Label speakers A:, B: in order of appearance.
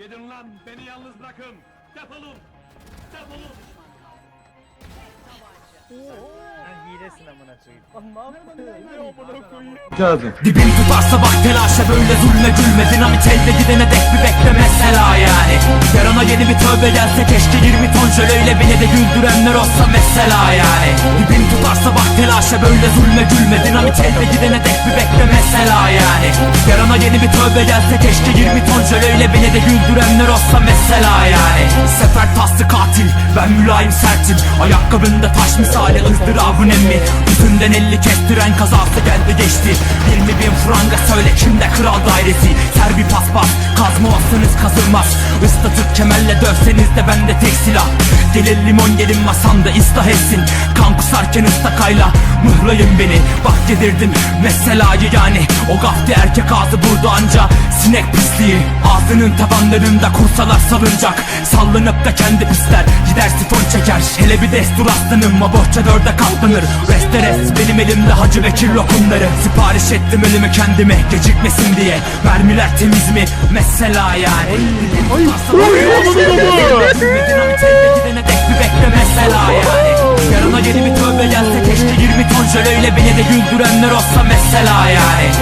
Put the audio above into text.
A: Gidin lan beni yalnız bırakın. Defolun. Defolun.
B: Sen hilesin amına koyayım. Ne?
C: Kazım.
D: Dibin tutarsa bak telaşa böyle zulme gülme Dinamit elde gidene dek bir bekle mesela yani Yarına yeni bir tövbe gelse keşke 20 ton jöleyle beni de güldürenler olsa mesela yani Dibin tutarsa bak telaşa böyle zulme gülme Dinamit elde gidene dek bir bekle mesela yani. Yarına yeni bir tövbe gelse keşke 20 ton jöleyle beni de güldürenler olsa mesela yani. Sefer taslı katil ben mülayim sertim. Ayakkabında taş misali ızdırabın emmi Yüzünden elli kestiren kazası geldi geçti. 20 bin franga söyle kimde kral dairesi? Ser bir paspas kazma olsanız kazılmaz. Islatıp kemerle dövseniz de bende tek silah. Gelir limon gelin masamda ıslah etsin Kan kusarken ıstakayla mıhlayın beni Bak yedirdim meselayı yani O gafti erkek ağzı burada anca Sinek pisliği ağzının tabanlarında kursalar salınacak Sallanıp da kendi pisler gider sifon çeker Hele bir destur aslanım o bohça dörde katlanır Resteres benim elimde Hacı Bekir lokumları Sipariş ettim ölümü kendime gecikmesin diye Mermiler temiz mi mesela yani Ay, Dinamit elde jöleyle beni de güldürenler olsa mesela yani